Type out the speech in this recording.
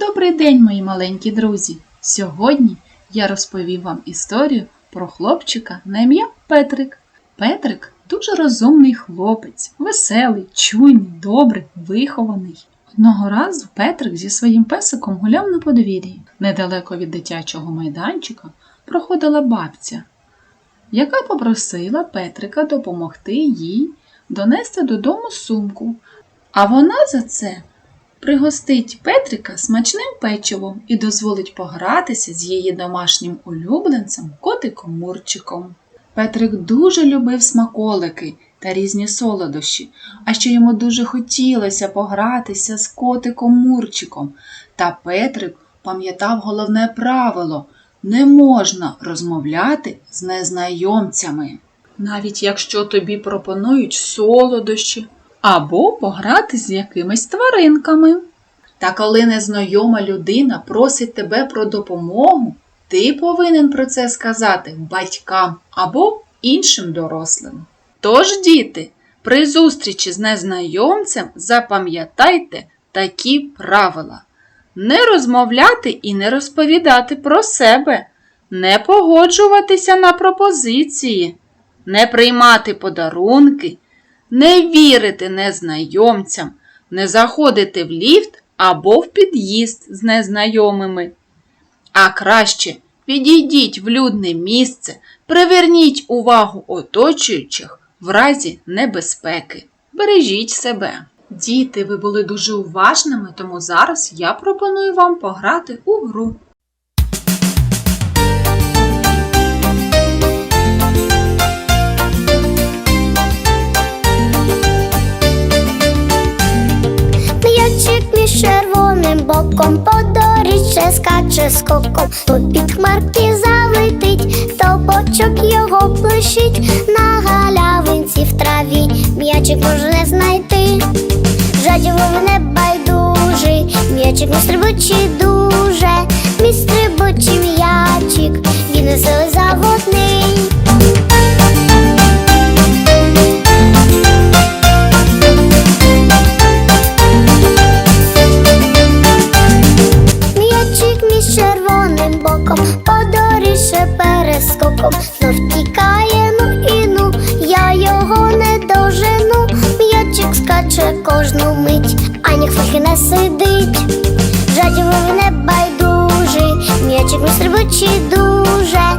Добрий день, мої маленькі друзі! Сьогодні я розповім вам історію про хлопчика на ім'я Петрик. Петрик дуже розумний хлопець, веселий, чуйний, добрий, вихований. Одного разу Петрик зі своїм песиком гуляв на подвір'ї. Недалеко від дитячого майданчика проходила бабця, яка попросила Петрика допомогти їй донести додому сумку. А вона за це пригостить Петрика смачним печивом і дозволить погратися з її домашнім улюбленцем котиком Мурчиком. Петрик дуже любив смаколики та різні солодощі, а ще йому дуже хотілося погратися з котиком Мурчиком. Та Петрик пам'ятав головне правило не можна розмовляти з незнайомцями. Навіть якщо тобі пропонують солодощі або пограти з якимись тваринками. Та коли незнайома людина просить тебе про допомогу, ти повинен про це сказати батькам або іншим дорослим. Тож, діти, при зустрічі з незнайомцем запам'ятайте такі правила: не розмовляти і не розповідати про себе, не погоджуватися на пропозиції, не приймати подарунки, не вірити незнайомцям, не заходити в ліфт або в під'їзд з незнайомими. А краще підійдіть в людне місце, приверніть увагу оточуючих в разі небезпеки. Бережіть себе. Діти, ви були дуже уважними, тому зараз я пропоную вам пограти у гру. Червоним по доріжче скаче скоком, то під хмарки залетить, то бочок його блищить на галявинці в траві. М'ячик може не знайти, жадібов не байдужий, м'ячик не стрибучий дуже, мій стрибучий м'ячик, він веселий заводний. із червоним боком, подоріше перескоком, но втікає ну і ну, я його не дожену, м'ячик скаче кожну мить, а ніхто не сидить, жадіб не байдужий, м'ячик не стрибучий дуже.